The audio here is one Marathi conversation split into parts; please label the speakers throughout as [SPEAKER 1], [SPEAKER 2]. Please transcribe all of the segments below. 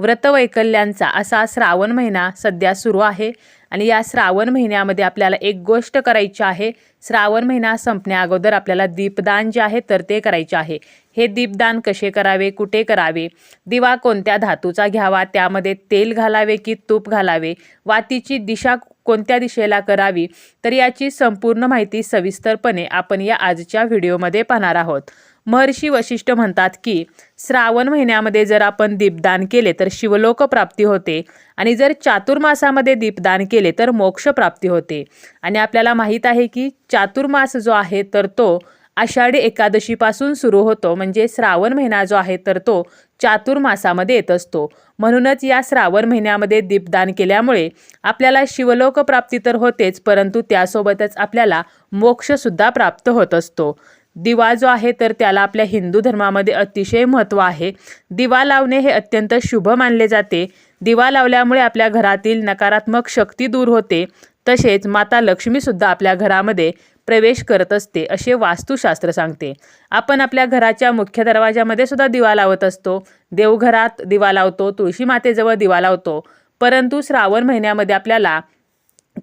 [SPEAKER 1] व्रतवैकल्यांचा असा श्रावण महिना सध्या सुरू आहे. आणि या श्रावण महिन्यामध्ये आपल्याला एक गोष्ट करायची आहे. श्रावण महिना संपण्या अगोदर आपल्याला दीपदान जे आहे तर ते करायचे आहे. हे दीपदान कसे करावे? कुठे करावे? दिवा कोणत्या धातूचा घ्यावा? त्यामध्ये तेल घालावे की तूप घालावे? वातीची दिशा कोणत्या दिशेला करावी? तर याची संपूर्ण माहिती सविस्तरपणे आपण या आजच्या व्हिडिओमध्ये पाहणार आहोत. महर्षी वशिष्ठ म्हणतात की श्रावण महिन्यामध्ये जर आपण दीपदान केले तर शिवलोक प्राप्ती होते आणि जर चातुर्मासामध्ये दीपदान केले तर मोक्ष प्राप्ती होते. आणि आपल्याला माहीत आहे की चातुर्मास जो आहे तर तो आषाढी एकादशीपासून सुरू होतो म्हणजे श्रावण महिना जो आहे तर तो चातुर्मासामध्ये येत असतो. म्हणूनच या श्रावण महिन्यामध्ये दीपदान केल्यामुळे आपल्याला शिवलोक प्राप्ती तर होतेच परंतु त्यासोबतच आपल्याला मोक्षसुद्धा प्राप्त होत असतो. दिवा जो आहे तर त्याला आपल्या हिंदू धर्मामध्ये अतिशय महत्त्व आहे. दिवा लावणे हे अत्यंत शुभ मानले जाते. दिवा लावल्यामुळे आपल्या घरातील नकारात्मक शक्ती दूर होते. तसेच माता लक्ष्मीसुद्धा आपल्या घरामध्ये प्रवेश करत असते असे वास्तुशास्त्र सांगते. आपण आपल्या घराच्या मुख्य दरवाजामध्ये सुद्धा दिवा लावत असतो. देवघरात दिवा लावतो तुळशी मातेजवळ दिवा लावतो. परंतु श्रावण महिन्यामध्ये आपल्याला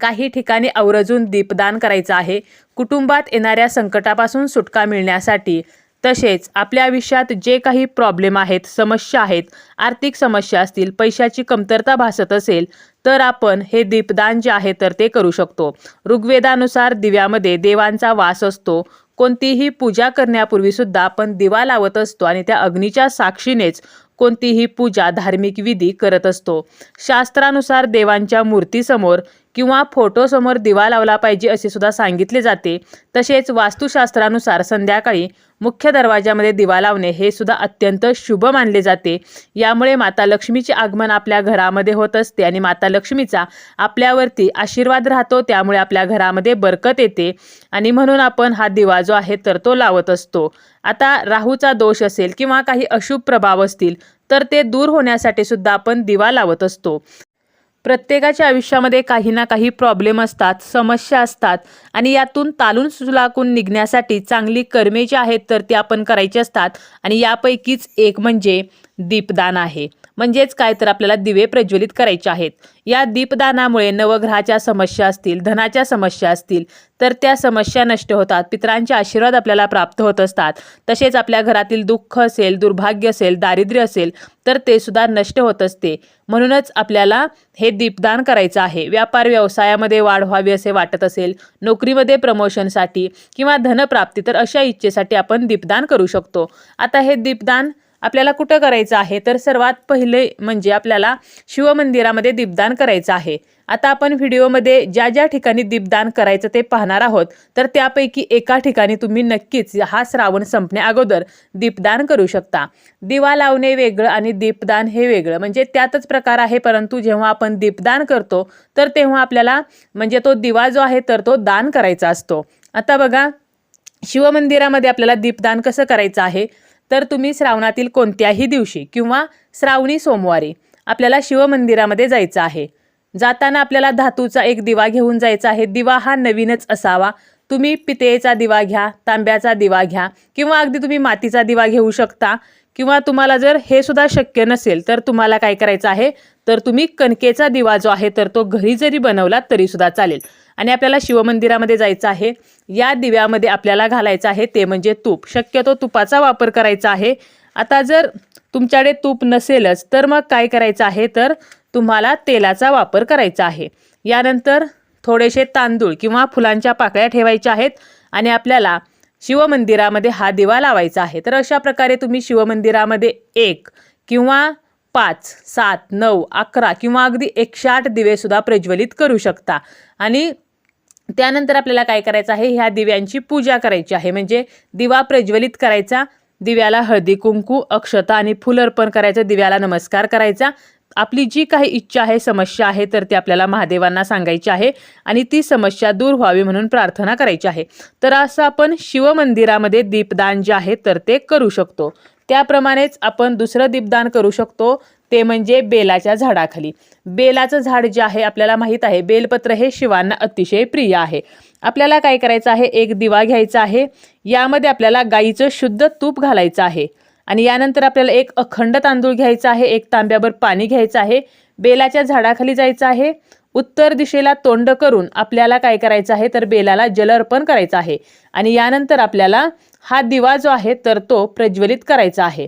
[SPEAKER 1] काही ठिकाणी आवर्जून दीपदान करायचं आहे. कुटुंबात येणाऱ्या संकटापासून सुटका मिळण्यासाठी तसेच आपल्या आयुष्यात जे काही प्रॉब्लेम आहेत समस्या आहेत आर्थिक समस्या असतील पैशाची कमतरता भासत असेल तर आपण हे दीपदान जे आहे तर ते करू शकतो. ऋग्वेदानुसार दिव्यामध्ये देवांचा वास असतो. कोणतीही पूजा करण्यापूर्वीसुद्धा आपण दिवा लावत असतो आणि त्या अग्नीच्या साक्षीनेच कोणतीही पूजा धार्मिक विधी करत असतो. शास्त्रानुसार देवांच्या मूर्तीसमोर किंवा फोटोसमोर दिवा लावला पाहिजे असे सुद्धा सांगितले जाते. तसेच वास्तुशास्त्रानुसार संध्याकाळी मुख्य दरवाजामध्ये दिवा लावणे हे सुद्धा अत्यंत शुभ मानले जाते. यामुळे माता लक्ष्मीचे आगमन आपल्या घरामध्ये होत असते आणि माता लक्ष्मीचा आपल्यावरती आशीर्वाद राहतो त्यामुळे आपल्या घरामध्ये बरकत येते आणि म्हणून आपण हा दिवा जो आहे तर तो लावत असतो. आता राहूचा दोष असेल किंवा काही अशुभ प्रभाव असतील तर ते दूर होण्यासाठी सुद्धा आपण दिवा लावत असतो. प्रत्येकाच्या आयुष्यामध्ये काही ना काही प्रॉब्लेम असतात समस्या असतात आणि यातून तालून सुलाकून निघण्यासाठी चांगली कर्मे जी आहेत तर ती आपण करायची असतात आणि यापैकीच एक म्हणजे दीपदान आहे. म्हणजेच काय तर आपल्याला दिवे प्रज्वलित करायचे आहेत. या दीपदानामुळे नवग्रहाच्या समस्या असतील धनाच्या समस्या असतील तर त्या समस्या नष्ट होतात. पितरांचे आशीर्वाद आपल्याला प्राप्त होत असतात. तसेच आपल्या घरातील दुःख असेल दुर्भाग्य असेल दारिद्र्य असेल तर ते सुद्धा नष्ट होत असते. म्हणूनच आपल्याला हे दीपदान करायचं आहे. व्यापार व्यवसायामध्ये वाढ व्हावी असे वाटत असेल नोकरीमध्ये प्रमोशनसाठी किंवा धनप्राप्ती तर अशा इच्छेसाठी आपण दीपदान करू शकतो. आता हे दीपदान आपल्याला कुठं करायचं आहे? तर सर्वात पहिले म्हणजे आपल्याला शिवमंदिरामध्ये दीपदान करायचं आहे. आता आपण व्हिडिओमध्ये ज्या ज्या ठिकाणी दीपदान करायचं ते पाहणार आहोत तर त्यापैकी एका ठिकाणी तुम्ही नक्कीच हा श्रावण संपण्या अगोदर दीपदान करू शकता. दिवा लावणे वेगळं आणि दीपदान हे वेगळं. म्हणजे त्यातच प्रकार आहे परंतु जेव्हा आपण दीपदान करतो तर तेव्हा आपल्याला म्हणजे तो दिवा जो आहे तर तो दान करायचा असतो. आता बघा शिवमंदिरामध्ये आपल्याला दीपदान कसं करायचं आहे? तर तुम्ही श्रावणातील कोणत्याही दिवशी किंवा श्रावणी सोमवारी आपल्याला शिवमंदिरामध्ये जायचं आहे. जाताना आपल्याला धातूचा एक दिवा घेऊन जायचा आहे. दिवा हा नवीनच असावा. तुम्ही पितेचा दिवा घ्या तांब्याचा दिवा घ्या किंवा अगदी तुम्ही मातीचा दिवा घेऊ शकता. किंवा तुम्हाला जर हे सुद्धा शक्य नसेल तर तुम्हाला काय करायचं आहे? तर तुम्ही कणकेचा दिवा जो आहे तर तो घरी जरी बनवला तरी सुद्धा चालेल. आणि आपल्याला शिवमंदिरामध्ये जायचं आहे. या दिव्यामध्ये आपल्याला घालायचं आहे ते म्हणजे तूप. शक्यतो तुपाचा वापर करायचा आहे. आता जर तुमच्याकडे तूप नसेलच तर मग काय करायचं आहे? तर तुम्हाला तेलाचा वापर करायचा आहे. यानंतर थोडेसे तांदूळ किंवा फुलांच्या पाकळ्या ठेवायच्या आहेत. आणि आपल्याला शिवमंदिरामध्ये हा दिवा लावायचा आहे. तर अशा प्रकारे तुम्ही शिवमंदिरामध्ये एक किंवा पाच सात नऊ अकरा किंवा अगदी एकशे आठ दिवेसुद्धा प्रज्वलित करू शकता. आणि त्यानंतर आपल्याला काय करायचं आहे? ह्या दिव्यांची पूजा करायची आहे. म्हणजे दिवा प्रज्वलित करायचा दिव्याला हळदी कुंकू अक्षता आणि फुल अर्पण करायचं दिव्याला नमस्कार करायचा आपली जी काही इच्छा आहे समस्या आहे तर ती आपल्याला महादेवांना सांगायची आहे आणि ती समस्या दूर व्हावी म्हणून प्रार्थना करायची आहे. तर असं आपण शिवमंदिरामध्ये दीपदान जे आहे तर ते करू शकतो. त्याप्रमाणेच आपण दुसरं दीपदान करू शकतो ते म्हणजे बेलाच्या झाडाखाली. बेलाचं झाड जे आहे आपल्याला माहीत आहे बेलपत्र हे शिवांना अतिशय प्रिय आहे. आपल्याला काय करायचं आहे एक दिवा घ्यायचा आहे यामध्ये आपल्याला गाईचं शुद्ध तूप घालायचं आहे. आणि यानंतर आपल्याला एक अखंड तांदूळ घ्यायचा आहे एक तांब्याभर पाणी घ्यायचं आहे बेलाच्या झाडाखाली जायचं आहे. उत्तर दिशेला तोंड करून आपल्याला काय करायचं आहे? तर बेलाला जल अर्पण करायचं आहे. आणि यानंतर आपल्याला हा दिवा जो आहे तर तो प्रज्वलित करायचा आहे.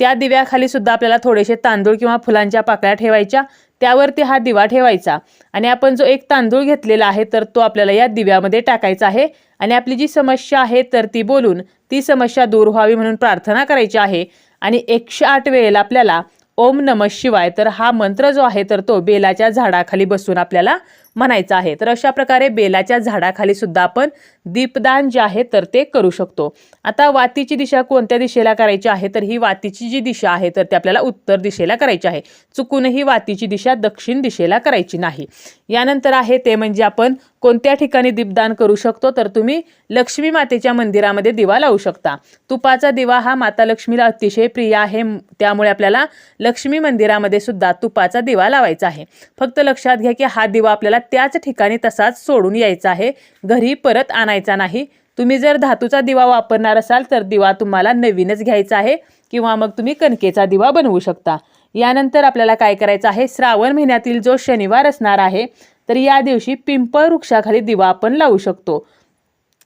[SPEAKER 1] त्या दिव्याखाली सुद्धा आपल्याला थोडेसे तांदूळ किंवा फुलांच्या पाकळ्या ठेवायच्या. त्यावरती हा दिवा ठेवायचा. आणि आपण जो एक तांदूळ घेतलेला आहे तर तो आपल्याला या दिव्यामध्ये टाकायचा आहे. आणि आपली जी समस्या आहे तर ती बोलून ती समस्या दूर व्हावी म्हणून प्रार्थना करायची आहे. आणि एकशे आठ वेळेला आपल्याला ओम नम शिवाय तर हा मंत्र जो आहे तर तो बेलाच्या झाडाखाली बसून आपल्याला म्हणायचं आहे. तर अशा प्रकारे बेलाच्या झाडाखाली सुद्धा आपण दीपदान जे आहे तर ते करू शकतो. आता वातीची दिशा कोणत्या दिशेला करायची आहे? तर ही वातीची जी दिशा आहे तर ती आपल्याला उत्तर दिशेला करायची आहे. चुकूनही वातीची दिशा दक्षिण दिशेला करायची नाही. यानंतर आहे ते म्हणजे आपण कोणत्या ठिकाणी दीपदान करू शकतो? तर तुम्ही लक्ष्मी मातेच्या मंदिरामध्ये दिवा लावू शकता. तुपाचा दिवा हा माता लक्ष्मीला अतिशय प्रिय आहे. त्यामुळे आपल्याला लक्ष्मी मंदिरामध्ये सुद्धा तुपाचा दिवा लावायचा आहे. फक्त लक्षात घ्या की हा दिवा आपल्याला त्याच ठिकाणी तसाच सोडून यायचा आहे. घरी परत आणायचा नाही. तुम्ही जर धातूचा दिवा वापरणार असाल तर दिवा तुम्हाला नवीनच घ्यायचा आहे किंवा मग तुम्ही कणकेचा दिवा बनवू शकता. यानंतर आपल्याला काय करायचं आहे? श्रावण महिन्यातील जो शनिवार असणार आहे तर या दिवशी पिंपळ वृक्षाखाली दिवा आपण लावू शकतो.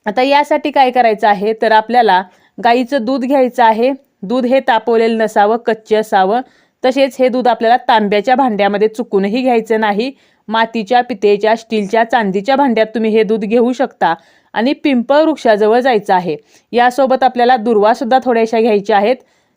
[SPEAKER 1] आता यासाठी काय करायचं आहे? तर आपल्याला गाईचं दूध घ्यायचं आहे. दूध हे तापवलेलं नसावं कच्चे असावं. तसेच हे दूध आपल्याला तांब्याच्या भांड्यामध्ये चुकूनही घ्यायचं नाही. मातीच्या पितेच्या स्टीलच्या चांदीच्या भांड्यात तुम्ही हे दूध घेऊ शकता आणि पिंपळ वृक्षाजवळ जायचं आहे. यासोबत आपल्याला दुर्वासुद्धा थोड्याशा घ्यायच्या आहेत.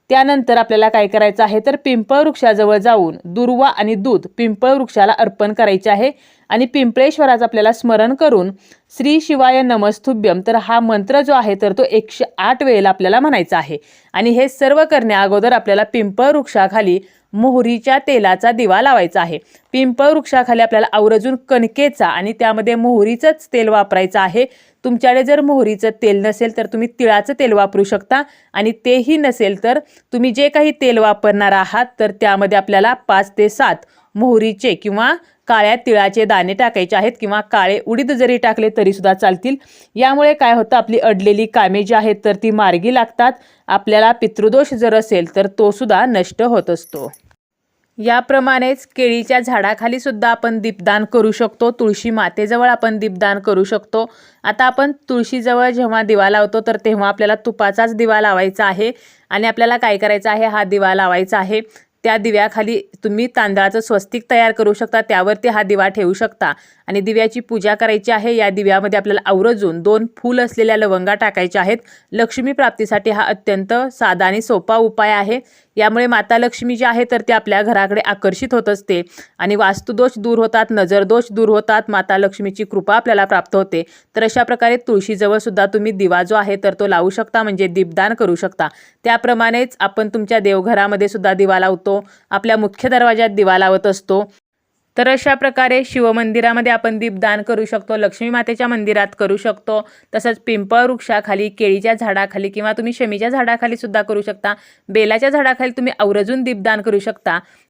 [SPEAKER 1] त्यानंतर आपल्याला काय करायचं आहे तर पिंपळ वृक्षाजवळ जाऊन दुर्वा आणि दूध पिंपळ वृक्षाला अर्पण करायचे आहे. आणि पिंपळेश्वराचं आपल्याला स्मरण करून श्री शिवाय नमस्तुभ्यम तर हा मंत्र जो आहे तर तो एकशे आठ वेळेला आपल्याला म्हणायचा आहे. आणि हे सर्व करण्या अगोदर आपल्याला पिंपळ वृक्षाखाली मोहरीच्या तेलाचा दिवा लावायचा आहे. पिंपळ वृक्षाखाली आपल्याला आवर्जून कणकेचा आणि त्यामध्ये मोहरीचंच तेल वापरायचं आहे. तुमच्याकडे जर मोहरीचं तेल नसेल तर तुम्ही तिळाचं तेल वापरू शकता. आणि तेही नसेल तर तुम्ही जे काही तेल वापरणार आहात तर त्यामध्ये आपल्याला पाच ते सात मोहरीचे किंवा काळ्या तिळाचे दाणे टाकायचे आहेत किंवा काळे उडीद जरी टाकले तरीसुद्धा चालतील. यामुळे काय होतं आपली अडलेली कामे जी आहेत तर ती मार्गी लागतात. आपल्याला पितृदोष जर असेल तर तो सुद्धा नष्ट होत असतो. याप्रमाणेच केळीच्या झाडाखाली सुद्धा आपण दीपदान करू शकतो. तुळशी मातेजवळ आपण दीपदान करू शकतो. आता आपण तुळशीजवळ जेव्हा दिवा लावतो तर तेव्हा आपल्याला तुपाचाच दिवा लावायचा आहे. आणि आपल्याला काय करायचं आहे? हा दिवा लावायचा आहे. त्या दिव्याखाली तुम्ही तांदळाचं स्वस्तिक तयार करू शकता. त्यावरती हा दिवा ठेवू शकता. आणि दिव्याची पूजा करायची आहे. या दिव्यामध्ये आपल्याला आवरजून दोन फूल असलेल्या लवंगा टाकायच्या आहेत. लक्ष्मी प्राप्तीसाठी हा अत्यंत साधा आणि सोपा उपाय आहे. यामुळे माता लक्ष्मी जी आहे तर ती आपल्या घराकडे आकर्षित होत असते आणि वास्तुदोष दूर होतात नजरदोष दूर होतात माता लक्ष्मीची कृपा आपल्याला प्राप्त होते. तर अशा प्रकारे तुळशीजवळ सुद्धा तुम्ही दिवा जो आहे तर तो लावू शकता म्हणजे दीपदान करू शकता. त्याप्रमाणेच आपण तुमच्या देवघरामध्ये सुद्धा दिवा लावतो. आपल्या मुख्य दरवाजात दिवा लावत असतो. तर अशा प्रकारे शिवमंदिरामध्ये आपण दीपदान करू शकतो लक्ष्मी मातेच्या मंदिरात करू शकतो तसंच पिंपळ वृक्षाखाली केळीच्या झाडाखाली किंवा तुम्ही शमीच्या झाडाखाली सुद्धा करू शकता बेलाच्या झाडाखाली तुम्ही आवर्जून दीपदान करू शकता.